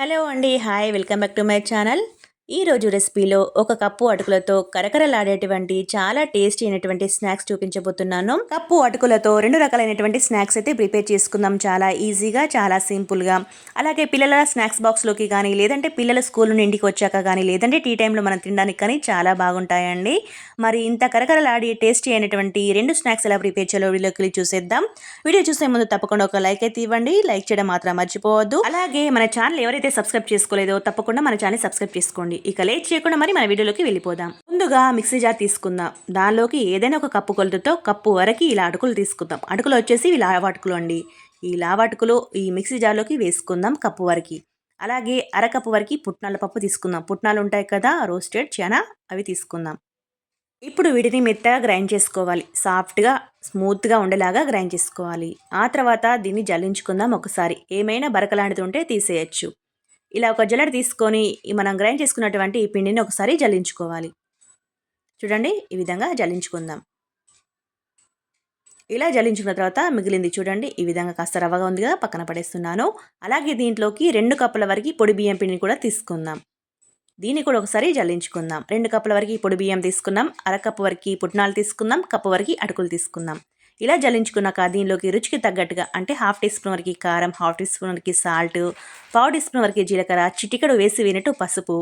Hello అండి hi welcome back to my channel. ఈ రోజు రెసిపీలో ఒక కప్పు అటుకులతో కరకరలాడేటువంటి చాలా టేస్టీ అయినటువంటి స్నాక్స్ చూపించబోతున్నాను. కప్పు అటుకులతో రెండు రకాలైనటువంటి స్నాక్స్ అయితే ప్రిపేర్ చేసుకుందాం. చాలా ఈజీగా చాలా సింపుల్గా. అలాగే పిల్లల స్నాక్స్ బాక్స్లోకి కానీ లేదంటే పిల్లల స్కూల్ నుండి ఇంటికి వచ్చాక కానీ లేదంటే టీ టైంలో మనం తినడానికి కానీ చాలా బాగుంటాయండి. మరి ఇంత కరకరలాడి టేస్టీ అయినటువంటి రెండు స్నాక్స్ ఎలా ప్రిపేర్ చేయాలో వీడియోకి వెళ్ళి చూసేద్దాం. వీడియో చూసే ముందు తప్పకుండా ఒక లైక్ అయితే ఇవ్వండి. లైక్ చేయడం మాత్రం మర్చిపోవద్దు. అలాగే మన ఛానల్ ఎవరైతే సబ్స్క్రైబ్ చేసుకోలేదో తప్పకుండా మన ఛానల్ సబ్స్క్రైబ్ చేసుకోండి. ఇక లేట్ చేయకుండా మరి మన వీడియోలోకి వెళ్ళిపోదాం. ముందుగా మిక్సీ జార్ తీసుకుందాం. దానిలోకి ఏదైనా ఒక కప్పు కొలతతో కప్పు వరకు ఇలా అటుకులు తీసుకుందాం. అటుకులు వచ్చేసి ఇవి లావాటుకులు అండి. ఈ లావాటుకులు ఈ మిక్సీ జార్లోకి వేసుకుందాం కప్పు వరకు. అలాగే అరకప్పు వరకు పుట్నాల పప్పు తీసుకుందాం. పుట్నాలు ఉంటాయి కదా రోస్టెడ్ చానా అవి తీసుకుందాం. ఇప్పుడు వీటిని మెత్తగా గ్రైండ్ చేసుకోవాలి. సాఫ్ట్గా స్మూత్గా ఉండేలాగా గ్రైండ్ చేసుకోవాలి. ఆ తర్వాత దీన్ని జల్లించుకుందాం ఒకసారి. ఏమైనా బరకలాంటిది ఉంటే తీసేయచ్చు. ఇలా ఒక జల్లెడ తీసుకొని మనం గ్రైండ్ చేసుకున్నటువంటి ఈ పిండిని ఒకసారి జల్లించుకోవాలి. చూడండి ఈ విధంగా జల్లించుకుందాం. ఇలా జల్లించుకున్న తర్వాత మిగిలింది చూడండి ఈ విధంగా కాస్త రవ్వగా ఉంది కదా పక్కన పడేస్తున్నాను. అలాగే దీంట్లోకి రెండు కప్పుల వరకు పొడి బియ్యం పిండిని కూడా తీసుకుందాం. దీన్ని కూడా ఒకసారి జల్లించుకుందాం. రెండు కప్పుల వరకు పొడి బియ్యం తీసుకున్నాం అరకప్పు వరకు పుట్నాలు తీసుకుందాం కప్పు వరకు అటుకులు తీసుకుందాం. ఇలా జల్లించుకున్నాక దీనిలోకి రుచికి తగ్గట్టుగా అంటే హాఫ్ టీ స్పూన్ వరకు కారం హాఫ్ టీ స్పూన్ వరకు సాల్ట్ పావు టీ స్పూన్ వరకు జీలకర్ర చిటికడు వేసి వేనట్టు పసుపు.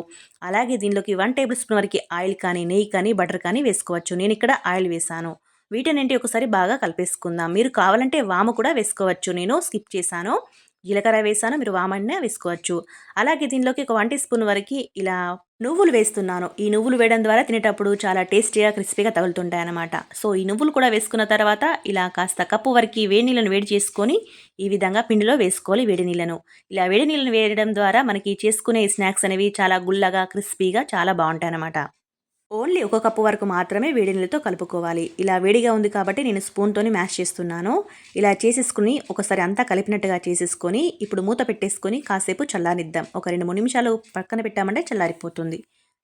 అలాగే దీనిలోకి వన్ టేబుల్ స్పూన్ వరకు ఆయిల్ కానీ నెయ్యి కానీ బటర్ కానీ వేసుకోవచ్చు. నేను ఇక్కడ ఆయిల్ వేసాను. వీటన్నింటి ఒకసారి బాగా కలిపేసుకుందాం. మీరు కావాలంటే వాము కూడా వేసుకోవచ్చు. నేను స్కిప్ చేశాను. జీలకర్ర వేసాను మీరు వామన్నే వేసుకోవచ్చు. అలాగే దీనిలోకి ఒక వన్ టీ స్పూన్ వరకు ఇలా నువ్వులు వేస్తున్నాను. ఈ నువ్వులు వేయడం ద్వారా తినేటప్పుడు చాలా టేస్టీగా క్రిస్పీగా తగులుతుంటాయి అన్నమాట. సో ఈ నువ్వులు కూడా వేసుకున్న తర్వాత ఇలా కాస్త కప్పు వరకు వేడి నీళ్ళను వేడి చేసుకొని ఈ విధంగా పిండిలో వేసుకోవాలి వేడి నీళ్ళను. ఇలా వేడి నీళ్ళను వేయడం ద్వారా మనకి చేసుకునే స్నాక్స్ అనేవి చాలా గుల్లగా క్రిస్పీగా చాలా బాగుంటాయి అన్నమాట. ఓన్లీ ఒక కప్పు వరకు మాత్రమే వేడి నీళ్ళతో కలుపుకోవాలి. ఇలా వేడిగా ఉంది కాబట్టి నేను స్పూన్తోని మ్యాష్ చేస్తున్నాను. ఇలా చేసేసుకుని ఒకసారి అంతా కలిపినట్టుగా చేసేసుకొని ఇప్పుడు మూత పెట్టేసుకొని కాసేపు చల్లారిద్దాం. ఒక రెండు మూడు నిమిషాలు పక్కన పెట్టామంటే చల్లారిపోతుంది.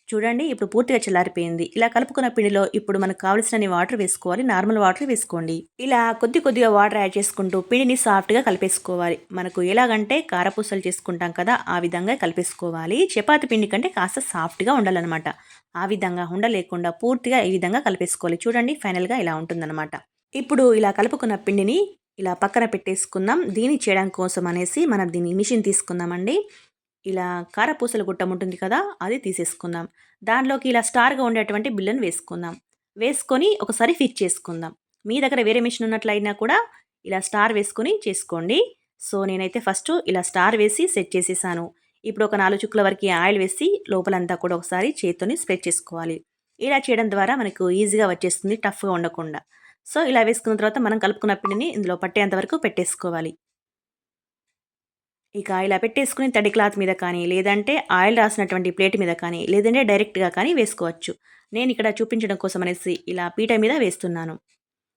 చూడండి ఇప్పుడు పూర్తిగా చల్లారిపోయింది. ఇలా కలుపుకున్న పిండిలో ఇప్పుడు మనకు కావలసిన వాటర్ వేసుకోవాలి. నార్మల్ వాటర్ వేసుకోండి. ఇలా కొద్ది కొద్దిగా వాటర్ యాడ్ చేసుకుంటూ పిండిని సాఫ్ట్గా కలిపేసుకోవాలి. మనకు ఎలాగంటే కారపూసలు చేసుకుంటాం కదా ఆ విధంగా కలిపేసుకోవాలి. చపాతి పిండి కంటే కాస్త సాఫ్ట్గా ఉండాలన్నమాట. ఆ విధంగా ఉండలేకుండా పూర్తిగా ఈ విధంగా కలిపేసుకోవాలి. చూడండి ఫైనల్గా ఇలా ఉంటుందన్నమాట. ఇప్పుడు ఇలా కలుపుకున్న పిండిని ఇలా పక్కన పెట్టేసుకుందాం. దీన్ని చేయడం కోసం అనేసి మనం దీన్ని మిషన్ తీసుకుందామండి. ఇలా కారపూసల గుట్టం ఉంటుంది కదా అది తీసేసుకుందాం. దానిలోకి ఇలా స్టార్గా ఉండేటువంటి బిల్లను వేసుకుందాం. వేసుకొని ఒకసారి ఫిట్ చేసుకుందాం. మీ దగ్గర వేరే మిషన్ ఉన్నట్లయినా కూడా ఇలా స్టార్ వేసుకొని చేసుకోండి. సో నేనైతే ఫస్ట్ ఇలా స్టార్ వేసి సెట్ చేసేసాను. ఇప్పుడు ఒక నాలుగు చుక్కల వరకు ఆయిల్ వేసి లోపలంతా కూడా ఒకసారి చేతితోని స్ప్రెడ్ చేసుకోవాలి. ఇలా చేయడం ద్వారా మనకు ఈజీగా వచ్చేస్తుంది టఫ్గా ఉండకుండా. సో ఇలా వేసుకున్న తర్వాత మనం కలుపుకున్న పిండిని ఇందులో పట్టేంత వరకు పెట్టేసుకోవాలి. ఇక ఇలా పెట్టేసుకుని తడి క్లాత్ మీద కానీ లేదంటే ఆయిల్ రాసినటువంటి ప్లేట్ మీద కానీ లేదంటే డైరెక్ట్గా కానీ వేసుకోవచ్చు. నేను ఇక్కడ చూపించడం కోసం అనేసి ఇలా పీట మీద వేస్తున్నాను.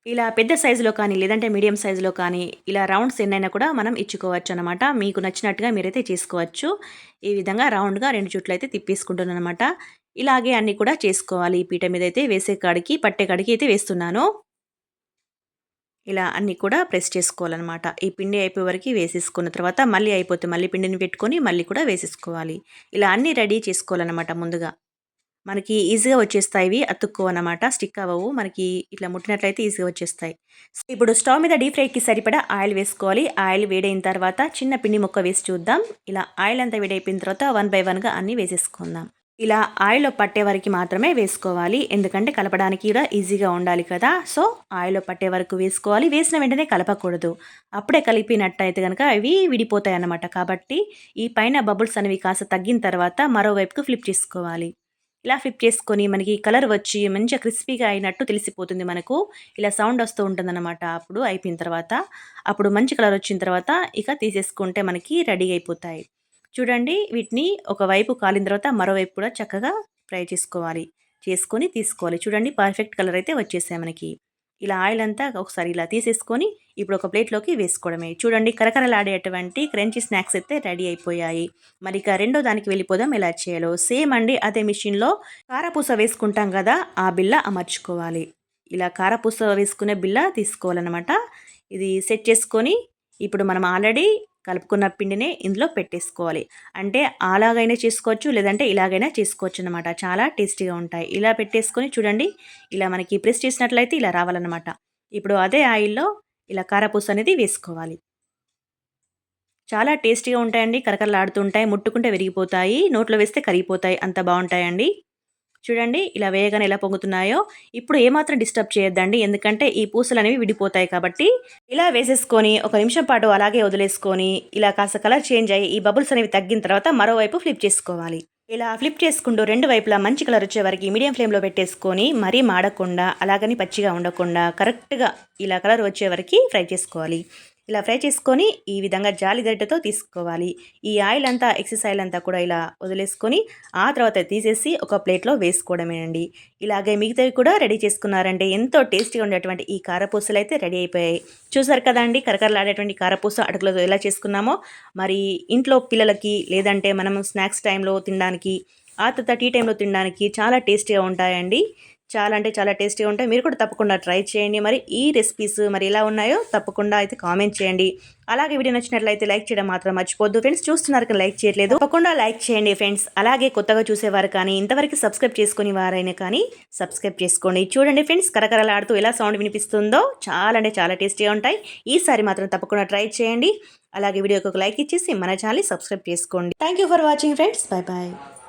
ఇలా పెద్ద సైజులో కానీ లేదంటే మీడియం సైజులో కానీ ఇలా రౌండ్స్ ఎన్నైనా కూడా మనం ఇచ్చుకోవచ్చు అనమాట మీకు నచ్చినట్టుగా మీరైతే చేసుకోవచ్చు. ఈ విధంగా రౌండ్గా రెండు చుట్లు అయితే తిప్పేసుకుంటున్నాను అనమాట ఇలాగే అన్నీ కూడా చేసుకోవాలి. ఈ పీట మీద అయితే వేసే కాడికి పట్టే కాడికి అయితే వేస్తున్నాను. ఇలా అన్నీ కూడా ప్రెస్ చేసుకోవాలన్నమాట ఈ పిండి అయిపోయే వరకు వేసేసుకున్న తర్వాత మళ్ళీ అయిపోతే మళ్ళీ పిండిని పెట్టుకొని మళ్ళీ కూడా వేసేసుకోవాలి. ఇలా అన్నీ రెడీ చేసుకోవాలన్నమాట ముందుగా. మనకి ఈజీగా వచ్చేస్తాయి ఇవి. అతుక్కోవన్నమాట. స్టిక్ అవ్వవు. మనకి ఇట్లా ముట్టినట్లయితే ఈజీగా వచ్చేస్తాయి. ఇప్పుడు స్టవ్ మీద డీప్ ఫ్రైకి సరిపడా ఆయిల్ వేసుకోవాలి. ఆయిల్ వేడైన తర్వాత చిన్న పిండి ముక్క వేసి చూద్దాం. ఇలా ఆయిల్ అంతా వేడైపోయిన తర్వాత వన్ బై వన్గా అన్నీ వేసేసుకుందాం. ఇలా ఆయిల్లో పట్టే వరకు మాత్రమే వేసుకోవాలి. ఎందుకంటే కలపడానికి కూడా ఈజీగా ఉండాలి కదా. సో ఆయిల్లో పట్టే వరకు వేసుకోవాలి. వేసిన వెంటనే కలపకూడదు. అప్పుడే కలిపినట్టయితే కనుక అవి విడిపోతాయి అన్నమాట కాబట్టి ఈ పైన బబుల్స్ అనేవి కాస్త తగ్గిన తర్వాత మరోవైపుకు ఫ్లిప్ చేసుకోవాలి. ఇలా ఫ్లిప్ చేసుకొని మనకి కలర్ వచ్చి మంచిగా క్రిస్పీగా అయినట్టు తెలిసిపోతుంది మనకు. ఇలా సౌండ్ వస్తూ ఉంటుందన్నమాట. అప్పుడు అయిపోయిన తర్వాత అప్పుడు మంచి కలర్ వచ్చిన తర్వాత ఇక తీసేసుకుంటే మనకి రెడీ అయిపోతాయి. చూడండి వీటిని ఒకవైపు కాలిన తర్వాత మరోవైపు కూడా చక్కగా ఫ్రై చేసుకోవాలి. చేసుకొని తీసుకోవాలి. చూడండి పర్ఫెక్ట్ కలర్ అయితే వచ్చేసాయి మనకి. ఇలా ఆయిల్ అంతా ఒకసారి ఇలా తీసేసుకొని ఇప్పుడు ఒక ప్లేట్లోకి వేసుకోవడమే. చూడండి కరకరలాడేటువంటి క్రంచీ స్నాక్స్ అయితే రెడీ అయిపోయాయి. మరి ఇక రెండో దానికి వెళ్ళిపోదాం ఎలా చేయాలో. సేమ్ అండి అదే మిషన్లో కారపూస వేసుకుంటాం కదా ఆ బిల్ల అమర్చుకోవాలి. ఇలా కారపూస వేసుకునే బిల్ల తీసుకోవాలన్నమాట. ఇది సెట్ చేసుకొని ఇప్పుడు మనం ఆల్రెడీ కలుపుకున్న పిండిని ఇందులో పెట్టేసుకోవాలి. అంటే అలాగైనా చేసుకోవచ్చు లేదంటే ఇలాగైనా చేసుకోవచ్చు అనమాట చాలా టేస్టీగా ఉంటాయి. ఇలా పెట్టేసుకొని చూడండి. ఇలా మనకి ప్రెస్ చేసినట్లయితే ఇలా రావాలన్నమాట. ఇప్పుడు అదే ఆయిల్లో ఇలా కారపూస అనేది వేసుకోవాలి. చాలా టేస్టీగా ఉంటాయండి. కరకరలాడుతుంటాయి ముట్టుకుంటే విరిగిపోతాయి. నోట్లో వేస్తే కరిగిపోతాయి. అంత బాగుంటాయండి. చూడండి ఇలా వేయగానే ఎలా పొంగుతున్నాయో. ఇప్పుడు ఏమాత్రం డిస్టర్బ్ చేయొద్దండి ఎందుకంటే ఈ పూసలు అనేవి విడిపోతాయి కాబట్టి. ఇలా వేసేసుకొని ఒక నిమిషం పాటు అలాగే వదిలేసుకొని ఇలా కాస్త కలర్ చేంజ్ అయ్యి ఈ బబుల్స్ అనేవి తగ్గిన తర్వాత మరోవైపు ఫ్లిప్ చేసుకోవాలి. ఇలా ఫ్లిప్ చేసుకుంటూ రెండు వైపులా మంచి కలర్ వచ్చే వరకు మీడియం ఫ్లేమ్లో పెట్టేసుకొని మరీ మాడకుండా అలాగని పచ్చిగా ఉండకుండా కరెక్ట్గా ఇలా కలర్ వచ్చే వరకు ఫ్రై చేసుకోవాలి. ఇలా ఫ్రై చేసుకొని ఈ విధంగా జాలిదట్టతో తీసుకోవాలి. ఈ ఆయిల్ అంతా ఎక్సెస్ ఆయిల్ అంతా కూడా ఇలా వదిలేసుకొని ఆ తర్వాత తీసేసి ఒక ప్లేట్లో వేసుకోవడమేనండి ఇలాగే మిగతావి కూడా రెడీ చేసుకున్నారంటే ఎంతో టేస్టీగా ఉండేటువంటి ఈ కారపూసలు అయితే రెడీ అయిపోయాయి. చూసారు కదండి కరకరలాడేటువంటి కారపూస అటుకులతో ఎలా చేసుకున్నామో. మరి ఇంట్లో పిల్లలకి లేదంటే మనం స్నాక్స్ టైంలో తినడానికి ఆ తర్వాత టీ టైంలో తినడానికి చాలా టేస్టీగా ఉంటాయండి. చాలా అంటే చాలా టేస్టీగా ఉంటాయి. మీరు కూడా తప్పకుండా ట్రై చేయండి. మరి ఈ రెసిపీస్ మరి ఎలా ఉన్నాయో తప్పకుండా అయితే కామెంట్ చేయండి. అలాగే వీడియో నచ్చినట్లయితే లైక్ చేయడం మాత్రం మర్చిపోద్దు ఫ్రెండ్స్ చూస్తున్నారు కానీ లైక్ చేయట్లేదు. తప్పకుండా లైక్ చేయండి ఫ్రెండ్స్. అలాగే కొత్తగా చూసేవారు కానీ ఇంతవరకు సబ్స్క్రైబ్ చేసుకుని వారైనా కానీ సబ్స్క్రైబ్ చేసుకోండి. చూడండి ఫ్రెండ్స్ కరకరలాడుతూ ఎలా సౌండ్ వినిపిస్తుందో చాలా అంటే చాలా టేస్టీగా ఉంటాయి. ఈసారి మాత్రం తప్పకుండా ట్రై చేయండి. అలాగే వీడియోకి ఒక లైక్ ఇచ్చేసి మన ఛానల్ సబ్స్క్రైబ్ చేసుకోండి. Thank for watching friends. Bye bye